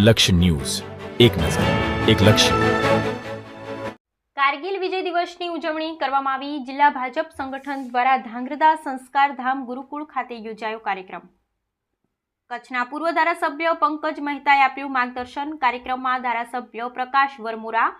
લક્ષ્ય ન્યૂઝ. એક નજર, એક લક્ષ્ય. કારગિલ વિજય દિવસની ઉજવણી કરવામાં આવી. જિલ્લા ભાજપ સંગઠન દ્વારા ધાંગ્રધા સંસ્કાર ધામ ગુરુકુળ ખાતે યોજાયો કાર્યક્રમ. કચ્છના પૂર્વ ધારાસભ્ય પંકજ મહેતાએ આપ્યું માર્ગદર્શન. કાર્યક્રમમાં ધારાસભ્ય પ્રકાશ વરમુરા,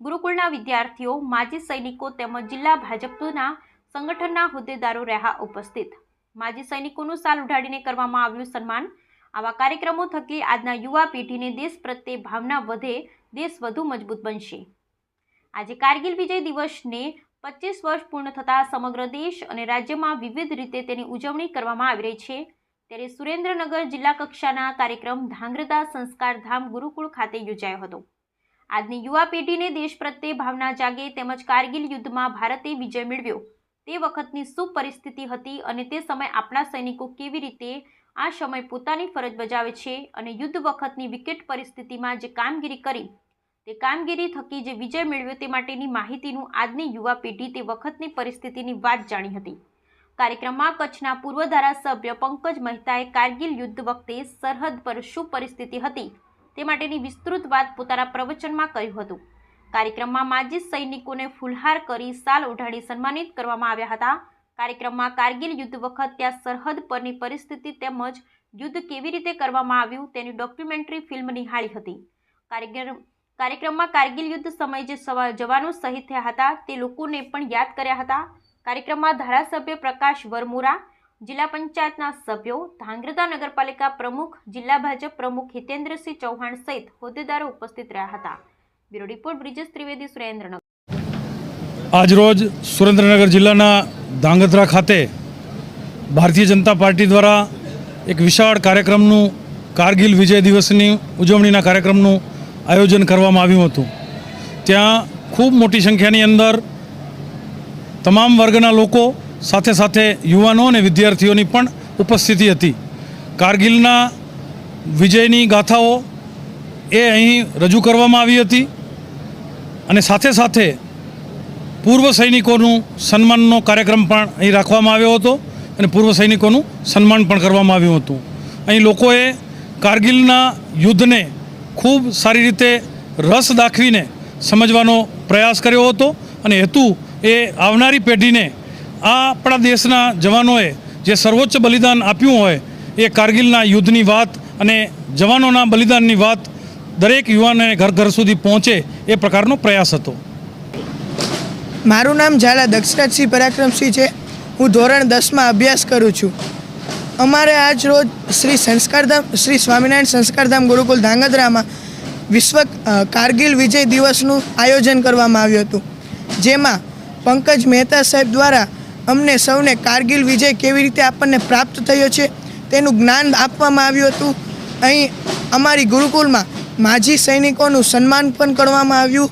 ગુરુકુળના વિદ્યાર્થીઓ, માજી સૈનિકો તેમજ જિલ્લા ભાજપના સંગઠનના હોદ્દેદારો રહ્યા ઉપસ્થિત. માજી સૈનિકોનું સાલ ઉઢાડીને કરવામાં આવ્યું સન્માન. આવા કાર્યક્રમો થકી આજના યુવા પેઢીને દેશ પ્રત્યે ભાવના વધે, દેશ વધુ મજબૂત બનશે. આજે કારગિલ વિજય દિવસને પચીસ વર્ષ પૂર્ણ થતાં સમગ્ર દેશ અને રાજ્યમાં વિવિધ રીતે તેની ઉજવણી કરવામાં આવી રહી છે. ત્યારે સુરેન્દ્રનગર જિલ્લા કક્ષાના કાર્યક્રમ ધાંગ્રદા સંસ્કાર ધામ ગુરુકુળ ખાતે યોજાયો હતો. આજની યુવા પેઢીને દેશ પ્રત્યે ભાવના જાગે તેમજ કારગિલ યુદ્ધમાં ભારતે વિજય મેળવ્યો. તે વખતની શું પરિસ્થિતિ હતી અને તે સમયે આપણા સૈનિકો કેવી રીતે આ સમય પોતાની ફરજ બજાવે છે અને યુદ્ધ વખતની વિકટ પરિસ્થિતિમાં જે કામગીરી કરી, તે કામગીરી થકી જે વિજય મેળવ્યો તે માટેની માહિતીનું આજની યુવા પેઢી તે વખતની પરિસ્થિતિની વાત જાણી હતી. કાર્યક્રમમાં કચ્છના પૂર્વ ધારાસભ્ય પંકજ મહેતાએ કારગિલ યુદ્ધ વખતે સરહદ પર શું પરિસ્થિતિ હતી તે માટેની વિસ્તૃત વાત પોતાના પ્રવચનમાં કહ્યું હતું. કાર્યક્રમમાં માજી સૈનિકોને ફુલહાર કરી સાલ ઓઢાડી સન્માનિત કરવામાં આવ્યા હતા. કાર્યક્રમમાં કારગિલ યુદ્ધ વખત ત્યાં સરહદ પરની પરિસ્થિતિ તેમજ યુદ્ધ કેવી રીતે કરવામાં આવ્યું તેની ડોક્યુમેન્ટરી ફિલ્મ નિહાળી હતી. કાર્યક્રમ કાર્યક્રમમાં કારગિલ યુદ્ધ સમયે જે જવાનો શહીદ થયા હતા તે લોકોને પણ યાદ કર્યા હતા. કાર્યક્રમમાં ધારાસભ્ય પ્રકાશ વરમુરા, જિલ્લા પંચાયતના સભ્યો ધાંગ્રધા નગરપાલિકા પ્રમુખ, જિલ્લા ભાજપ પ્રમુખ હિતેન્દ્રસિંહ ચૌહાણ સહિત હોદ્દેદારો ઉપસ્થિત રહ્યા હતા. Bureau report Brijesh Trivedi, Surendranagar. આજરોજ સુરેન્દ્રનગર જિલ્લાના ધાંગધ્રા ખાતે ભારતીય જનતા પાર્ટી દ્વારા એક વિશાળ કાર્યક્રમનું કારગિલ વિજય દિવસની ઉજવણીના કાર્યક્રમનું આયોજન કરવામાં આવ્યું હતું. ત્યાં ખૂબ મોટી સંખ્યાની અંદર તમામ વર્ગના લોકો, સાથે સાથે યુવાનો અને વિદ્યાર્થીઓની પણ ઉપસ્થિતિ હતી. કારગિલના વિજયની ગાથાઓ એ અહીં રજૂ કરવામાં આવી હતી અને સાથે સાથે પૂર્વ સૈનિકોનું સન્માનનો કાર્યક્રમ પણ અહીં રાખવામાં આવ્યો હતો અને પૂર્વ સૈનિકોનું સન્માન પણ કરવામાં આવ્યું હતું. અહીં લોકોએ કારગિલના યુદ્ધને ખૂબ સારી રીતે રસ દાખવીને સમજવાનો પ્રયાસ કર્યો હતો અને હેતુ એ આવનારી પેઢીને આ આપણા દેશના જવાનોએ જે સર્વોચ્ચ બલિદાન આપ્યું હોય એ કારગિલના યુદ્ધની વાત અને જવાનોના બલિદાનની વાત દરેક યુવાને ઘર ઘર સુધી પહોંચે એ પ્રકારનો પ્રયાસ હતો. મારું નામ ઝાલા દક્ષરાજસિંહ પરાક્રમસિંહ છે. હું ધોરણ દસમાં અભ્યાસ કરું છું. અમારે આજ રોજ શ્રી સંસ્કારધામ, શ્રી સ્વામિનારાયણ સંસ્કારધામ ગુરુકુલ ધાંગધ્રામાં વિશ્વ કારગિલ વિજય દિવસનું આયોજન કરવામાં આવ્યું હતું. જેમાં પંકજ મહેતા સાહેબ દ્વારા અમને સૌને કારગિલ વિજય કેવી રીતે આપણને પ્રાપ્ત થયો છે તેનું જ્ઞાન આપવામાં આવ્યું હતું. અહીં અમારી ગુરુકુલમાં માજી સૈનિકોનું સન્માન પણ કરવામાં આવ્યું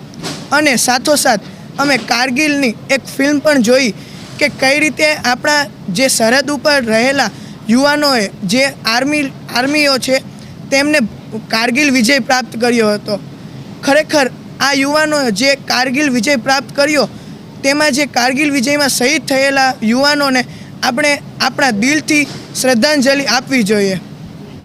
અને સાથોસાથ અમે કારગિલની એક ફિલ્મ પણ જોઈ કે કઈ રીતે આપણા જે સરહદ ઉપર રહેલા યુવાનોએ જે આર્મી, આર્મીઓ છે, તેમને કારગિલ વિજય પ્રાપ્ત કર્યો હતો. ખરેખર આ યુવાનોએ જે કારગિલ વિજય પ્રાપ્ત કર્યો, તેમાં જે કારગિલ વિજયમાં શહીદ થયેલા યુવાનોને આપણે આપણા દિલથી શ્રદ્ધાંજલિ આપવી જોઈએ.